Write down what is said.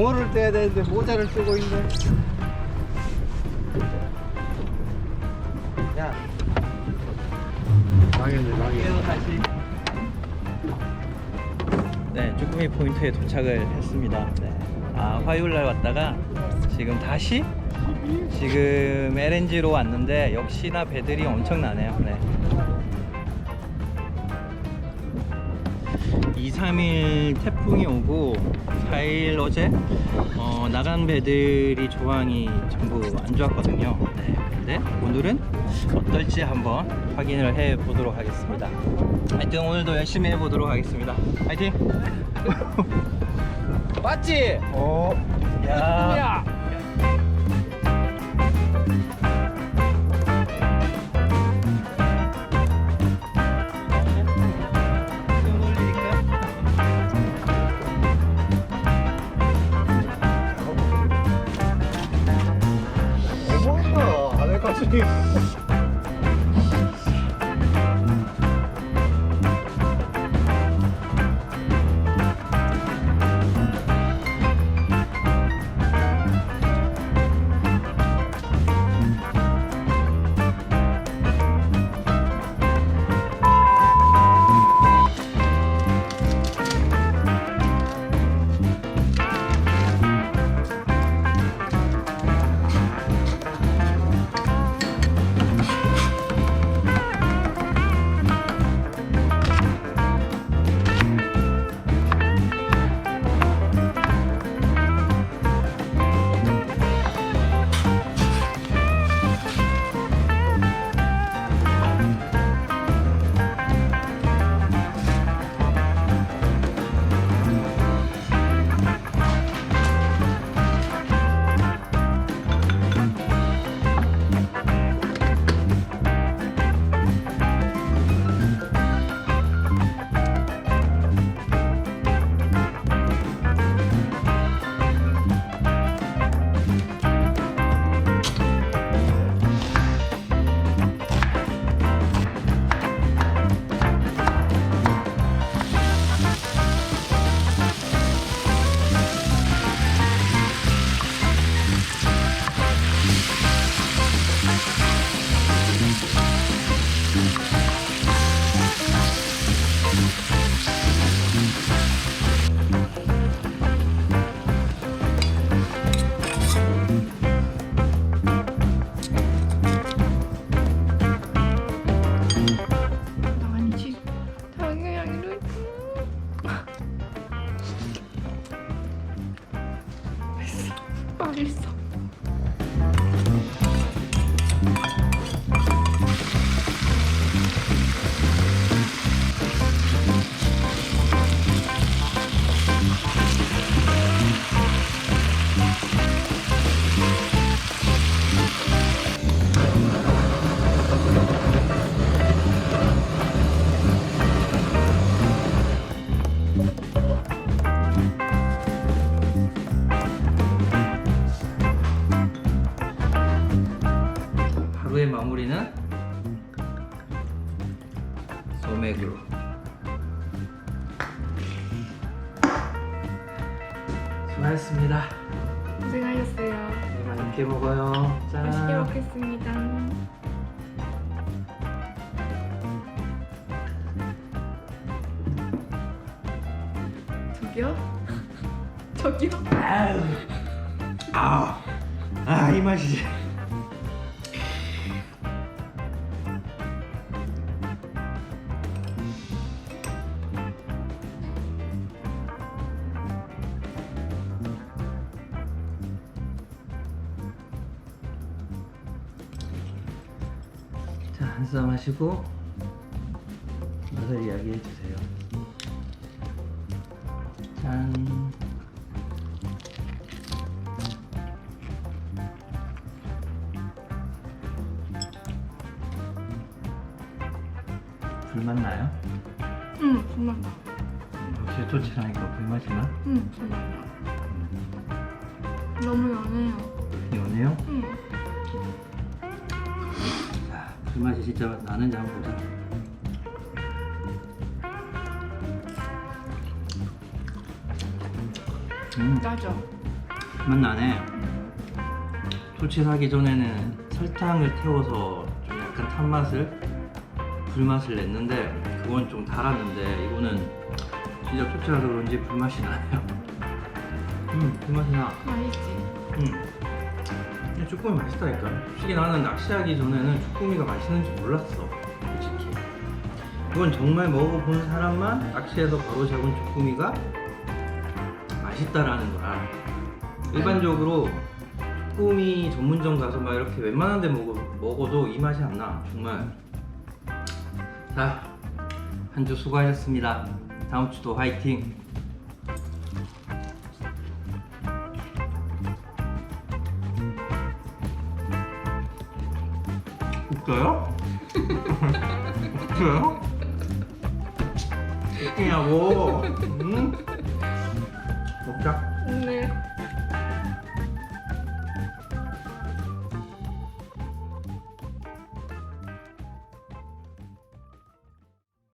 용어를 떼야 되는데 모자를 쓰고 있네. 야. 망했네, 망했네. 다시. 네, 쭈꾸미 포인트에 도착을 했습니다. 네. 아, 화요일 날 왔다가 지금 다시 지금 LNG로 왔는데 역시나 배들이 엄청나네요. 네. 2, 3일 태풍이 오고 4일 어제 어, 나간 배들이 조항이 전부 안 좋았거든요. 네. 근데 오늘은 어떨지 한번 확인을 해 보도록 하겠습니다. 하여튼 오늘도 열심히 해 보도록 하겠습니다. 화이팅! 맞지? 어, 야. 야. 绿 아니 하루의 마무리는 소맥으로. 수고하셨습니다. 고생하셨어요. 네, 맛있게 먹어요. 짠. 맛있게 먹겠습니다. 저기요? 저기요? 아우. 아, 아, 이 맛이지. 자, 한잔 하시고 맛을 이야기해 주세요. 짠. 불맛 나요? 응, 정말 나. 음, 혹시 토치라니까 불맛이 나? 응, 정말 나. 너무 연해요. 연해요? 응. 자, 불맛이 진짜 나는지 한번 보자. 음, 나죠? 맛 나네. 초치하기 전에는 설탕을 태워서 좀 약간 탄 맛을 불맛을 냈는데 그건 좀 달았는데 이거는 진짜 초치라서 그런지 불맛이 나네요. 음 불맛이 나. 맛있지? 음. 근데 쭈꾸미 맛있다니까. 솔직히 나는 낚시하기 전에는 쭈꾸미가 맛있는지 몰랐어. 솔직히. 이건 정말 먹어본 사람만 낚시해서 바로 잡은 쭈꾸미가 맛있다라는 거야. 일반적으로 쭈꾸미 전문점 가서 막 이렇게 웬만한 데 먹어, 먹어도 이 맛이 안 나. 정말. 자, 한 주 수고하셨습니다. 다음 주도 화이팅! 웃겨요? 웃겨요? 웃기냐고? 응? 네.